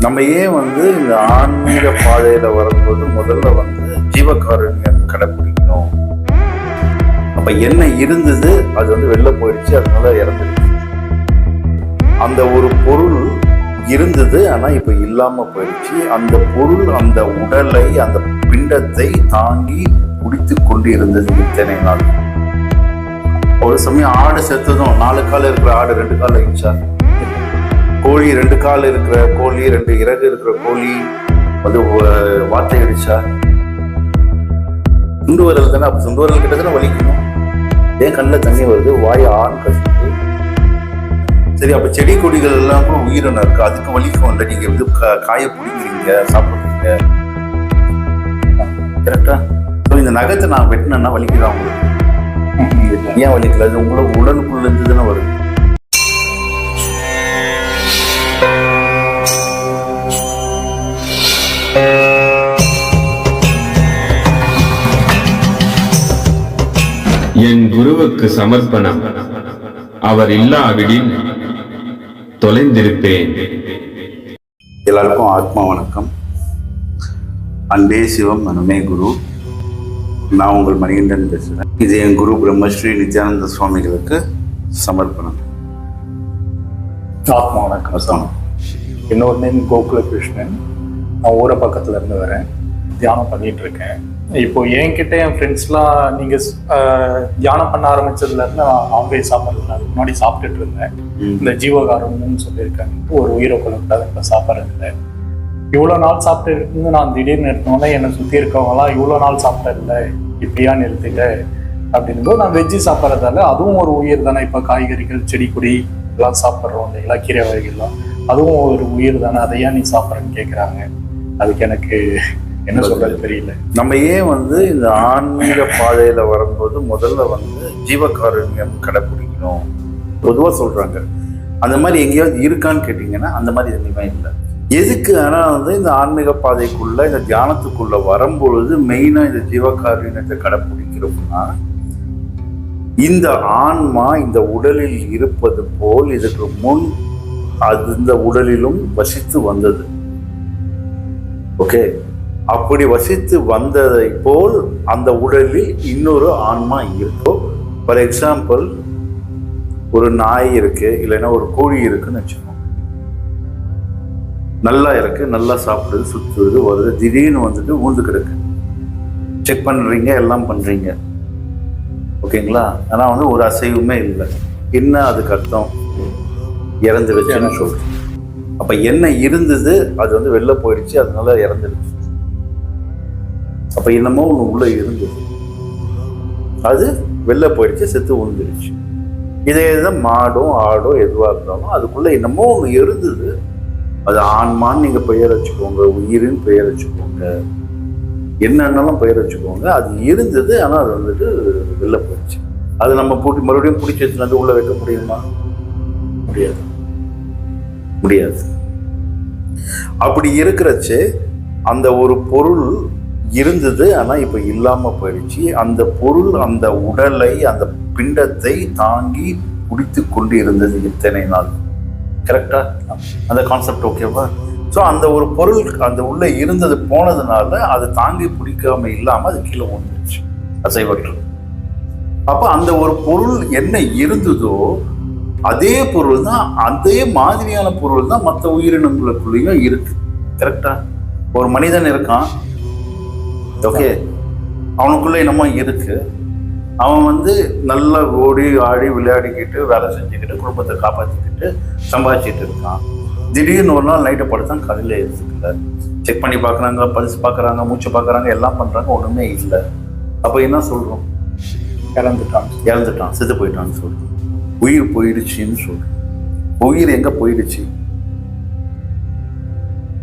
நம்ம ஏன் வந்து இந்த ஆன்மீக பாதையில வரும்போது முதல்ல வந்து ஜீவகாருண்யம் கடைப்பிடிக்கணும். அப்ப என்ன இருந்தது? அது வந்து வெளில போயிடுச்சு அதனால இறந்துடுச்சு. அந்த ஒரு பொருள் இருந்தது ஆனா இப்ப இல்லாம போயிடுச்சு. அந்த பொருள் அந்த உடலை அந்த பிண்டத்தை தாங்கி குடித்து கொண்டு இருந்தது இத்தனை நாள். ஒரு சமயம் ஆடு செத்ததும் நாலு கால இருக்கிற ஆடு ரெண்டு கால் இருந்துச்சா கோழி ரெண்டு கால் இருக்கிற கோழி ரெண்டு இறகு இருக்கிற கோழி வந்து வார்த்தை அடிச்சா? சுண்டு வரல் தானே அப்ப சுண்டு வரல் கிட்ட தானே வலிக்கணும். ஏன் கண்ணில் தண்ணி வருது? வாய் ஆண் கசுது சரி அப்போ செடி கொடிகள் எல்லாம் கூட உயிரினம் இருக்கு? அதுக்கு வலிக்கும் இல்லை? நீங்க வந்து காய பிடிக்கிறீங்க சாப்பிடுறீங்க. கரெக்டா ஸோ இந்த நகத்தை நான் வெட்டினேன்னா வலிக்கலாம் உங்களுக்கு? ஏன் வலிக்கல? அது உங்களுக்கு உடலுக்குள்ள இருந்து தானே வருது. என் குருவுக்கு சமர்ப்பணம். அவர் இல்லாவிடில் தொலைந்திருப்பேன். எல்லாருக்கும் ஆத்மா வணக்கம். அன்பே சிவம் மனமே குரு. நான் உங்கள் மணிகண்டன் பேசுகிறேன் இது என் குரு பிரம்மஸ்ரீ நித்யானந்த சுவாமிகளுக்கு சமர்ப்பணம். ஆத்மா வணக்கம். இன்னொரு நேம் கோகுல கிருஷ்ணன். நான் ஊரை பக்கத்துல இருந்து வரேன். தியானம் பண்ணிட்டு இருக்கேன். இப்போ என்கிட்ட என் ஃப்ரெண்ட்ஸ்லாம் நீங்க ஆஹ், தியானம் பண்ண ஆரம்பிச்சதுல இருந்து நான் நான்வெஜ் சாப்பிட்றது அதுக்கு முன்னாடி சாப்பிட்டுட்டு இருந்தேன். இந்த ஜீவகாரம்னு சொல்லியிருக்காங்க. ஒரு உயிரை கொள்ளக்கூடாது இப்போ சாப்பிட்றது இல்லை இவ்வளோ நாள் சாப்பிட்டு இருந்து நான் திடீர்னு நிறுத்தினோடனே என்னை சுற்றி இருக்கவங்கலாம் இவ்வளோ நாள் சாப்பிட்டதில்ல இப்படியா நிறுத்திட்ட? அப்படின்போது நான் வெஜ்ஜு சாப்பிட்றதால அதுவும் ஒரு உயிர் தானே. இப்போ காய்கறிகள் செடி கொடி எல்லாம் சாப்பிட்றோம் இல்லைங்களா? கீரை வகைகள்லாம். அதுவும் ஒரு உயிர் தானே. அதை ஏன் நீ சாப்பிட்றேன்னு கேட்குறாங்க அதுக்கு எனக்கு என்ன சொல்றது தெரியல. நம்ம ஏன் வந்து இந்த ஆன்மீக பாதையில வரும்போது முதல்ல வந்து ஜீவகாருண்யம் கடைப்பிடிக்கணும்? பொதுவாக சொல்றாங்க. அந்த மாதிரி எங்கேயாவது இருக்கான்னு கேட்டீங்கன்னா அந்த மாதிரி எதுவுமே இல்லை. எதுக்கு? ஆனால் வந்து இந்த ஆன்மீக பாதைக்குள்ள இந்த தியானத்துக்குள்ள வரும்பொழுது மெயினாக இந்த ஜீவகாருண்யத்தை கடைப்பிடிக்கிறோம்னா இந்த ஆன்மா இந்த உடலில் இருப்பது போல் இதற்கு முன் அது இந்த உடலிலும் வசித்து வந்தது. ஓகே? அப்படி வசித்து வந்ததை போல் அந்த உடலில் இன்னொரு ஆன்மா இருக்கும் ஃபார் எக்ஸாம்பிள் ஒரு நாய் இருக்கு இல்லைன்னா ஒரு கோழி இருக்குன்னு வச்சுக்கோங்க. நல்லா இருக்கு நல்லா சாப்பிடுது சுத்துது வருது திடீர்னு வந்துட்டு ஊந்து கிடக்கு. செக் பண்றீங்க எல்லாம் பண்றீங்க. ஓகேங்களா? ஆனா வந்து ஒரு அசைவுமே இல்லை. என்ன அதுக்கு அர்த்தம்? இறந்துடுச்சுன்னு சொல்றேன். அப்போ என்ன இருந்தது? அது வந்து வெளில போயிடுச்சு அதனால இறந்துடுச்சு. அப்போ என்னமோ ஒன்று உள்ளே இருந்தது. அது வெளில போயிடுச்சு செத்து உழுந்துருச்சு இதே தான் மாடும் ஆடோ எதுவாக இருந்தாலும் அதுக்குள்ளே என்னமோ ஒன்று இருந்தது. அது ஆன்மான்னு நீங்கள் பெயர் வச்சுக்கோங்க உயிரின் பெயர் வச்சுக்கோங்க. என்னன்னாலும் பெயர் வச்சுக்கோங்க. அது இருந்தது ஆனால் அது வந்துட்டு வெளில போயிடுச்சு. அது நம்ம பூட்டி மறுபடியும் பிடிச்சி வச்சுனா வந்து உள்ள வைக்க முடியுமா? முடியாது. முடியாது. அப்படி இருக்கிறச்சு அந்த ஒரு பொருள் இருந்தது ஆனால் இப்போ இல்லாமல் போயிடுச்சு. அந்த பொருள் அந்த உடலை அந்த பிண்டத்தை தாங்கி குடித்து கொண்டு இருந்தது இத்தனை நாள். கரெக்டா அந்த கான்செப்ட் ஓகேவா ஸோ அந்த ஒரு பொருள் அந்த உள்ளே இருந்தது போனதுனால அதை தாங்கி பிடிக்காம இல்லாமல் அது கீழே வந்துருச்சு அசைவற்று அப்போ அந்த ஒரு பொருள் என்ன இருந்ததோ அதே பொருள் தான் அதே மாதிரியான பொருள் தான் மற்ற உயிரினங்களுக்குள்ளேயும் இருக்கு. கரெக்டா ஒரு மனிதன் இருக்கான். ஓகே அவனுக்குள்ள என்னமோ இருக்கு. அவன் வந்து நல்லா ஓடி ஆடி விளையாடிக்கிட்டு வேலை செஞ்சுக்கிட்டு குடும்பத்தை காப்பாற்றிக்கிட்டு சம்பாதிச்சிட்டு இருக்கான். திடீர்னு ஒரு நாள் நைட்டை படுத்தான் காலையில் இருக்குல்ல செக் பண்ணி பார்க்குறாங்க பல்ஸ் பார்க்குறாங்க மூச்சு பார்க்குறாங்க எல்லாம் பண்ணுறாங்க ஒன்றுமே இல்லை. அப்போ என்ன சொல்கிறோம் இறந்துட்டான். இறந்துட்டான் செத்து போயிட்டான்னு சொல்கிறோம் உயிர் போயிடுச்சுன்னு சொல்றோம் உயிர் எங்க போயிடுச்சு?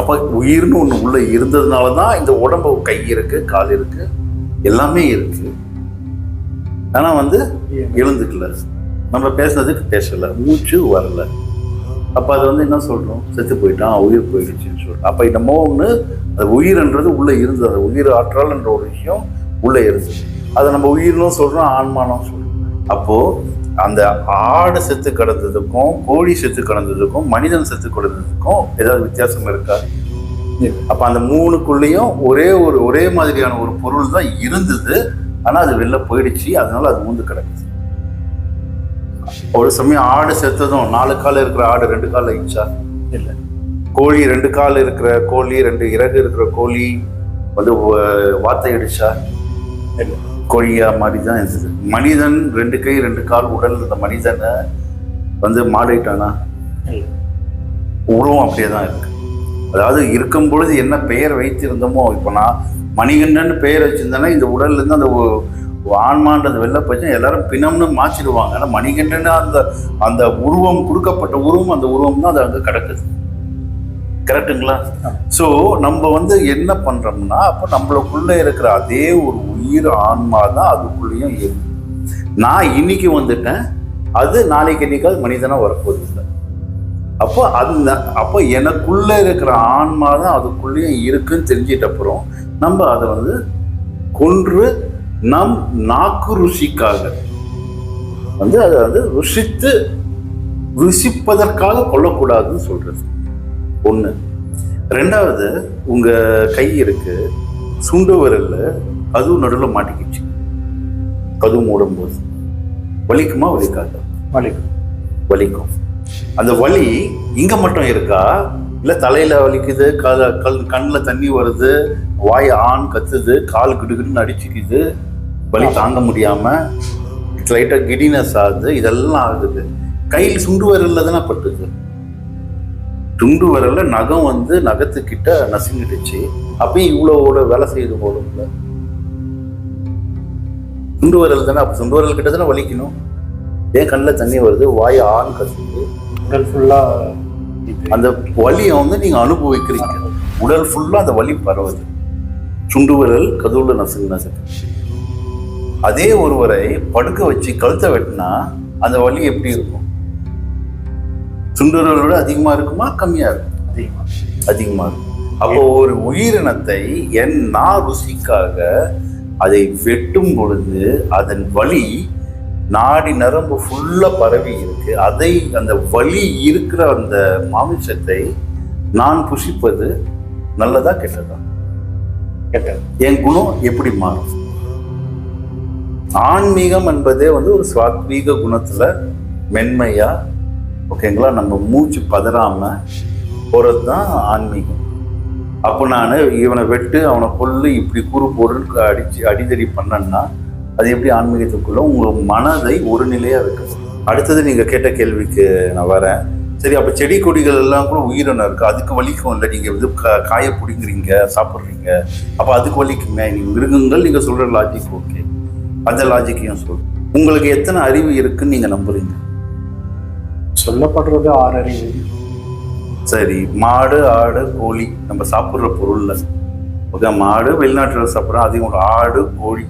அப்ப உயிர்னு ஒண்ணு உள்ள இருந்ததுனால தான் இந்த உடம்பு கை இருக்கு கால் இருக்கு எல்லாமே இருக்கு. ஆனா வந்து எழுந்துக்கல. நம்ம பேசுனதுக்கு பேசல மூச்சு வரல. அப்ப அது வந்து என்ன சொல்றோம்? செத்து போயிட்டான் உயிர் போயிடுச்சுன்னு சொல்றோம் அப்ப என்னமோ ஒண்ணு அது உயிர்ன்றது உள்ள இருந்தது. அது உயிர் ஆற்றல்ன்ற ஒரு விஷயம் உள்ள இருந்துச்சு அதை நம்ம உயிர்னும் சொல்றோம் ஆன்மானம் சொல்றோம். அப்போ அந்த ஆடு செத்து கிடந்ததுக்கும் கோழி செத்து கிடந்ததுக்கும் மனிதன் செத்து கிடந்ததுக்கும் ஏதாவது வித்தியாசம் இருக்கா. அப்ப அந்த மூணுக்குள்ளேயும் ஒரே ஒரு ஒரே மாதிரியான ஒரு பொருள் தான் இருந்தது. ஆனா அது வெளில போயிடுச்சு. அதனால அது மூந்து கிடக்குது. ஒரு சமயம் ஆடு செத்ததும் நாலு கால் இருக்கிற ஆடு ரெண்டு கால் ஆயிடுச்சா? இல்ல. கோழி ரெண்டு கால் இருக்கிற கோழி ரெண்டு இறகு இருக்கிற கோழி வந்து வ- வாத்தை அடிச்சா? இல்ல கோழியா மாதிரி தான் இருந்தது. மனிதன் ரெண்டு கை ரெண்டு கால் உடல் இருந்த மனிதனை வந்து மாடிட்டானா உருவம் அப்படியே தான் இருக்கு. அதாவது இருக்கும் பொழுது என்ன பெயர் வைத்திருந்தோமோ இப்போ நான் மணிகண்டன் பெயர் வச்சிருந்தேன்னா இந்த உடல்ல இருந்து அந்த ஆன்மான்றது வெளில போச்சு. எல்லாரும் பிணம்னு மாற்றிடுவாங்க ஆனால் மணிகண்டன் அந்த அந்த உருவம் கொடுக்கப்பட்ட உருவம் அந்த உருவம் தான் அது அங்கே கிடக்குது. கரெக்டுங்களா ஸோ நம்ம வந்து என்ன பண்றோம்னா அப்போ நம்மளுக்குள்ள இருக்கிற அதே ஒரு உயிர் ஆன்மா தான் அதுக்குள்ளேயும் இருக்கு நான் இன்னைக்கு வந்துட்டேன் அது நாளைக்கு என்னைக்காவது மனிதனா வரப்போகுது இல்லை அப்போ அந்த அப்போ எனக்குள்ள இருக்கிற ஆன்மா தான் அதுக்குள்ளேயும் இருக்குன்னு தெரிஞ்சிட்ட அப்புறம் நம்ம அதை வந்து கொன்று நம் நாக்கு ருசிக்காக வந்து அதை வந்து ருசித்து ருசிப்பதற்காக கொல்லக்கூடாதுன்னு சொல்றது. ஒன்று ரெண்டாவது உங்க கை இருக்கு சுண்டு விரல்ல கதவு நடுவில் மாட்டிக்கிச்சு. கதவு மூடும்போது. வலிக்குமா வலிக்காதா? வலிக்கும். வலிக்கும். அந்த வலி இங்க மட்டும் இருக்கா? இல்ல தலையில வலிக்குது கால கல் கண்ணில் தண்ணி வருது வாய் ஆண் கத்துது கால் கிடுகிடுன்னு அடிச்சுக்குது. வலி தாங்க முடியாம லைட்டா கிடினஸ் ஆகுது இதெல்லாம் ஆகுது. கையில் சுண்டு விரல்ல தானே பட்டுது. துண்டு விரல்ல நகம் வந்து நகத்துக்கிட்ட நசுங்கிடுச்சு. அப்பயும் இவ்வளோ வேலை செய்யுது போதும்ல துண்டு விரல் தானே? அப்போ துண்டு விரல் கிட்ட தானே வலிக்கணும். ஏன் கண்ணில் தண்ணி வருது? வாய் ஆண் கத்துது உடல் ஃபுல்லா இது. அந்த வலியை வந்து நீங்க அனுபவிக்கிறீங்க. உடல் ஃபுல்லா அந்த வலி பரவுது. சுண்டு விரல் கதவுல நசுங்கு நசுக்கு அதே ஒருவரை படுக்க வச்சு கழுத்தை வெட்டினா அந்த வலி எப்படி இருக்கும்? சுண்டு விரலை விட அதிகமா இருக்குமா? கம்மியா இருக்கும். அதிகமா அதிகமா இருக்கும். அப்போ ஒரு உயிரினத்தை என் நா ருசிக்காக அதை வெட்டும் பொழுது அதன் வலி நாடி நரம்பு ஃபுல்லா பரவி இருக்கு. அதை அந்த வலி இருக்கிற அந்த மாமிசத்தை நான் புசிப்பது நல்லதா கெட்டதா? கெட்டது. என் குணம் எப்படி மாறும்? ஆன்மீகம் என்பதே வந்து ஒரு சாத்வீக குணத்துல மென்மையா ஓகேங்களா? நம்ம மூச்சு பதறாம போகிறது தான் ஆன்மீகம். அப்போ நான் இவனை வெட்டு அவனை கொல்லு இப்படி கூறு பொருள் அடிச்சு அடிதடி பண்ணேன்னா அது எப்படி ஆன்மீகத்துக்குள்ள உங்கள் மனதை ஒரு நிலையாக வைக்கணும் அடுத்தது நீங்கள் கேட்ட கேள்விக்கு நான் வரேன். சரி அப்போ செடி கொடிகள் எல்லாம் கூட உயிரினம் இருக்குது அதுக்கு வலிக்கும் இல்லை? நீங்கள் வந்து கா- காய பிடிங்கிறீங்க சாப்பிட்றீங்க. அப்போ அதுக்கு வலிக்குமே? நீங்கள் மிருகங்கள் நீங்கள் சொல்கிற லாஜிக் ஓகே அந்த லாஜிக்கையும் சொல் உங்களுக்கு எத்தனை அறிவு இருக்குன்னு நீங்கள் நம்புறீங்க? சொல்லப்படுறது ஆறறிவு சரி மாடு ஆடு கோழி நம்ம சாப்பிட்ற பொருள்ல. ஓகே மாடு வெளிநாட்டுல சாப்பிட்றோம் அதிகம் ஒரு ஆடு கோழி.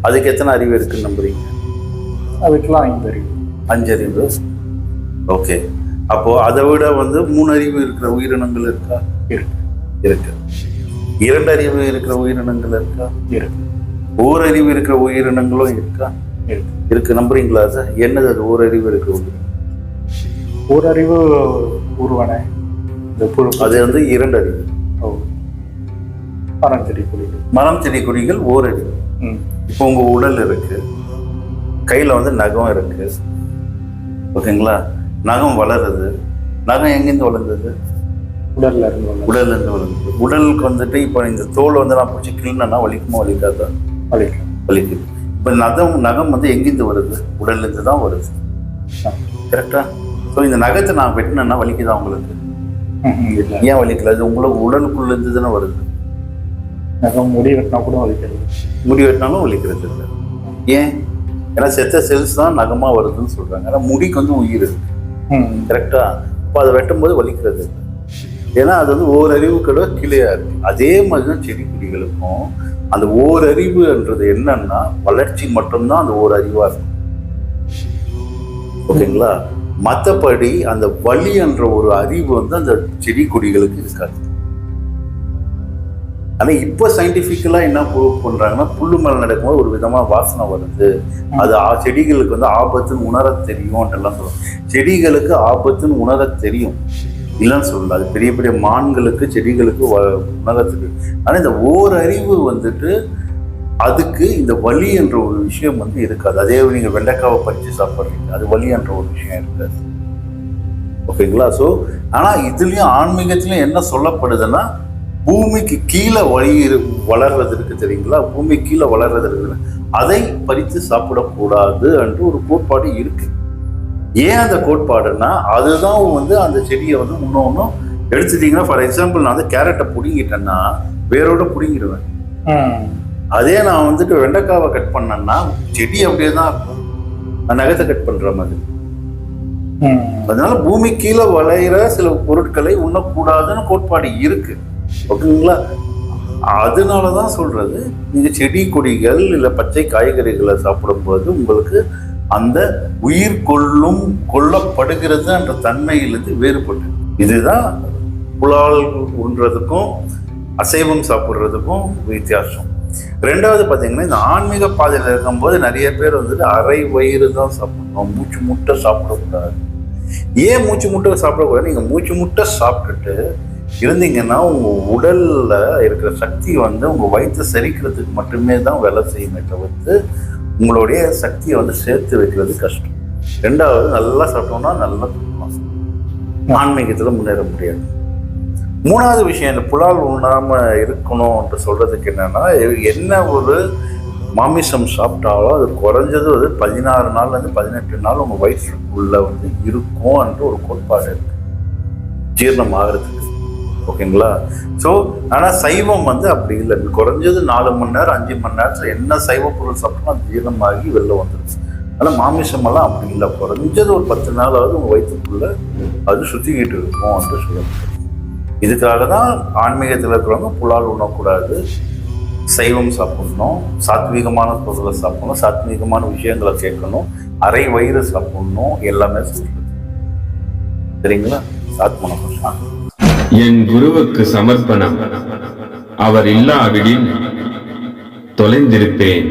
அதுக்கு எத்தனை அறிவு இருக்குன்னு நம்புறீங்க? அதுக்கெல்லாம் ஐந்து அறிவு. அஞ்சு அறிவு. ஓகே. அப்போ அதை விட வந்து மூணு அறிவு இருக்கிற உயிரினங்கள் இருக்கா? இருக்கு. இருக்கு. இரண்டு அறிவு இருக்கிற உயிரினங்கள் இருக்கா? இருக்கு. ஓரறிவு இருக்கிற உயிரினங்களும் இருக்கா? இருக்கு. இருக்கு. நம்புறீங்களா சார் என்னது அது ஓரறிவு இருக்கிற உயிரினம்? ஓரறிவு உருவனை இந்த புழு அது வந்து இரண்டு அறிவு ஓ. மரம் செடி புலிகள் மரம் செடி கொடிகள் ஓரறிவு. இப்போ உங்க உடல் இருக்கு. கையில வந்து நகம் இருக்கு. ஓகேங்களா? நகம் வளருது. நகம் எங்கேருந்து வளர்ந்தது? உடல்ல இருந்து உடல்ல இருந்து வளர்ந்தது. உடலுக்கு வந்துட்டு இப்போ இந்த தோல் வந்து நான் பிடிச்சி கிள்னா வலிக்குமா வலிக்காதா? வலிக்கும். வலிக்குது. இப்போ நகம் நகம் வந்து எங்கேருந்து வருது? உடல்ல இருந்து தான் வருது. ஆ. ஸோ இந்த நகத்தை நான் வெட்டினேன்னா வலிக்குதா உங்களுக்கு? ஏன் வலிக்கல? அது உங்களுக்கு உடலுக்குள்ள இருந்து தானே வருது. நகம் முடி வெட்டினா கூட வலிக்கிறது முடி வெட்டினாலும் வலிக்கிறது இல்லை. ஏன்? ஏன்னா செத்த செல்ஸ் தான் நகமா வருதுன்னு சொல்றாங்க. ஏன்னா முடிக்கு வந்து உயிர் இருக்கு. ம். கரெக்டா அப்போ அதை வெட்டும்போது வலிக்கிறது இல்லை. ஏன்னா அது வந்து ஓரறிவு கூட கீழேயா இருக்கு. அதே மாதிரி தான் செடி கொடிகளுக்கும். அந்த ஓரறிவுன்றது என்னன்னா வளர்ச்சி மட்டும்தான் அந்த ஓரறிவா இருக்கும். ஓகேங்களா? மற்றபடி அந்த வலி என்ற ஒரு அறிவு வந்து அந்த செடி கொடிகளுக்கு இருக்காது. ஆனால் இப்போ சயின்டிஃபிக்கலாக என்ன ப்ரூவ் பண்ணுறாங்கன்னா புல்லு மேலே நடக்கும்போது ஒரு விதமாக வாசனை வருது. அது ஆ- செடிகளுக்கு வந்து ஆபத்துன்னு உணர தெரியும்ன்றலாம் சொல்லுவோம் செடிகளுக்கு ஆபத்துன்னு உணர தெரியும். இல்லைன்னு சொல்லல. அது பெரிய பெரிய மான்களுக்கு செடிகளுக்கு வ- உணர தெரியும். ஆனால் இந்த ஓரறிவு வந்துட்டு அதுக்கு இந்த வலி என்ற ஒரு விஷயம் வந்து இருக்காது. அதே நீங்கள் வெண்டைக்காவை பறித்து சாப்பிட்றீங்க அது வலி என்ற ஒரு விஷயம் இருக்காது. ஓகேங்களா? ஸோ ஆனால் இதுலேயும் ஆன்மீகத்துலையும் என்ன சொல்லப்படுதுன்னா பூமிக்கு கீழே வழி இரு- வளர்றது இருக்கு தெரியுங்களா? பூமி கீழே வளர்றது இருக்குது அதை பறித்து சாப்பிடக்கூடாது என்று ஒரு கோட்பாடு இருக்கு. ஏன் அந்த கோட்பாடுன்னா அதுதான் வந்து அந்த செடியை வந்து இன்னொன்னும் எடுத்துட்டீங்கன்னா ஃபார் எக்ஸாம்பிள் நான் வந்து கேரட்டை பிடுங்கிட்டேன்னா வேரோட பிடுங்கிடுவேன். அதே நான் வந்துட்டு வெண்டைக்காவை கட் பண்ணேன்னா செடி அப்படியே தான் இருக்கும். நான் நகத்தை கட் பண்ற மாதிரி. அதனால பூமி கீழே வளையிற சில பொருட்களை உண்ணக்கூடாதுன்னு கோட்பாடு இருக்கு. ஓகேங்களா? அதனால தான் சொல்றது நீங்க செடி கொடிகள் இல்லை பச்சை காய்கறிகளை சாப்பிடும்போது உங்களுக்கு அந்த உயிர் கொள்ளும் கொல்லப்படுகிறது என்ற தன்மையிலிருந்து வேறுபட்டு. இதுதான் புலால் உண்றதுக்கும் அசைவம் சாப்பிட்றதுக்கும் வித்தியாசம். ரெண்டாவது பார்த்தீங்கன்னா இந்த ஆன்மீக பாதையில் இருக்கும்போது நிறைய பேர் வந்துட்டு அரை வயிறு தான் சாப்பிடணும். மூச்சு முட்டை சாப்பிடக்கூடாது. ஏன் மூச்சு முட்டை சாப்பிடக்கூடாது நீங்கள் மூச்சு முட்டை சாப்பிட்டுட்டு இருந்தீங்கன்னா உங்கள் உடலில் இருக்கிற சக்தி வந்து உங்கள் வயிற்று செரிக்கிறதுக்கு மட்டுமே தான் வேலை செய்யுமே தவிர்த்து உங்களுடைய சக்தியை வந்து சேர்த்து வைக்கிறது கஷ்டம். ரெண்டாவது நல்லா சாப்பிட்டோம்னா நல்லா ஆன்மீகத்தில் முன்னேற முடியாது. மூணாவது விஷயம் இந்த புலால் உண்ணாமல் இருக்கணும்ன்ட்டு சொல்கிறதுக்கு என்னென்னா என்ன ஒரு மாமிசம் சாப்பிட்டாலும் அது குறைஞ்சது வந்து பதினாறு நாள்லேருந்து பதினெட்டு நாள் உங்கள் வயிற்றுக்குள்ளே வந்து இருக்கும் என்று ஒரு கோட்பாடு இருக்குது ஜீரணம் ஆகிறதுக்கு. ஓகேங்களா? ஸோ ஆனால் சைவம் வந்து அப்படி இல்லை. குறைஞ்சது நாலு மணி நேரம் அஞ்சு மணி நேரத்தில் என்ன சைவ பொருள் சாப்பிட்டாலும் அது ஜீரணமாகி வெளில வந்துருச்சு. ஆனால் மாமிசமெல்லாம் அப்படி இல்லை. குறைஞ்சது ஒரு பத்து நாளாவது உங்கள் வயிற்றுக்குள்ளே அது சுற்றிக்கிட்டு இருக்கும் அப்படின்னு சொல்ல முடியும் இதுக்காக தான் ஆன்மீகத்தில் இருக்கிறவங்க புலால் உண்ணக்கூடாது. சைவம் சாப்பிடணும் சாத்வீகமான பொருளை சாப்பிடணும் சாத்வீகமான விஷயங்களை கேட்கணும் அரை வயிறு சாப்பிடணும் எல்லாமே சொல்றது. சரிங்களா? சாத்மனம் என் குருவுக்கு சமர்ப்பணம். அவர் இல்லாவிடில் தொலைந்திருப்பேன்.